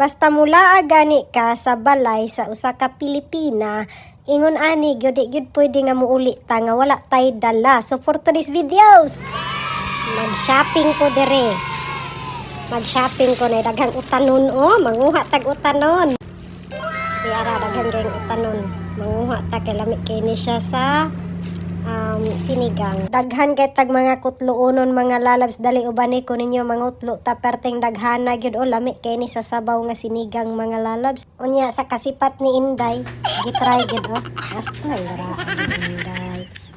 Basta mula gani ka sa balay sa usa ka Pilipina, ingon ani gyud di gyud pwede nga muuli ta nga wala tay dala. So for today's videos, mag-shopping ko dire. Mag-shopping ko na daghang utanon oh, manguha tag utanon. Tiara daghang gayong utanon. Manguha ta kay lami kay ni siya sa um, sinigang. Daghan kay tag mga kutloonon mga lalabs dali ubani ko ninyo mga utlo ta perteng daghana gyud o lami kay ni sa sabaw nga sinigang mga lalabs. Unya sa kasipat ni Inday, gitry gyud o. Basta lara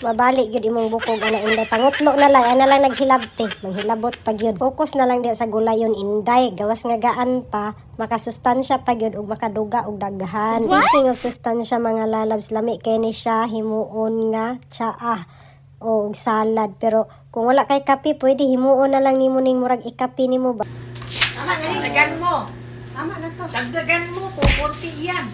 Inday. Mabalik gyud imong bukog ana Inday. Pangutlo na lang ana lang naghilabti. Manghilabot pa gyud. Focus na lang di sa gulayon Inday. Gawas nga gaan pa makasustansya pa gyud ug makaduga og daghan. Speaking of sustansya mga lalabs, lami kay ni siya himuon nga tsaa o og salad pero kung wala kay kape pwede himuon na lang nimo ning murag ikape nimo ba Dagdagan mo. Tama na to. Dagdagan mo, kukunti yan.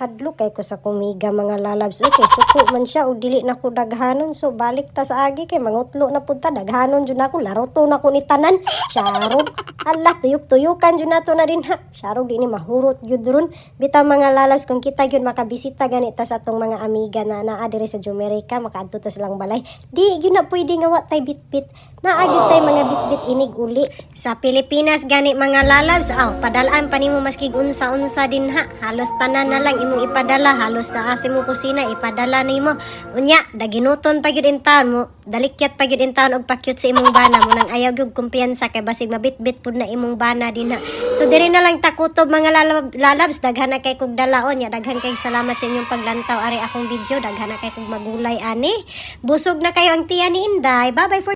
Hadlo kay ko sa kumiga mga lalabs. Okay suko man siya og dili na ko daghanon. So balik ta sa agi kay mangutlo na pud ta daghanon jud nako laroto na ko ni tanan. Syarog Allah tuyok tuyukan jud nato na din ha. Syarog di ni mahurot jud ron bitaw mga lalabs kung kita gyud makabisita gani ta sa atong mga amiga na naa diri sa Jamaica makaadto ta silang balay. Di gyud na pwede nga wa tay bitbit. Naa gyud tay mga bitbit inig uli. Sa Pilipinas gani mga lalabs aw padalaan pa nimo maski unsa-unsa din ha. Halos tanan na lang imong ipadala halos na kasi mo kusina ipadala nimo unya daginuton pa gyud in taon mo dalikyat pa gyud in taon og pakyut sa imong bana mo nang ayaw gyud kumpiyansa kay basig mabitbit pud na imong bana din ha so diri na lang takutob mga lalab, lalabs daghan na kay kog dalaon nya daghan kay salamat sa inyong paglantaw ari akong video daghan na kay kog magulay ani. Busog na kayo ang tiya ni Inday. Bye bye for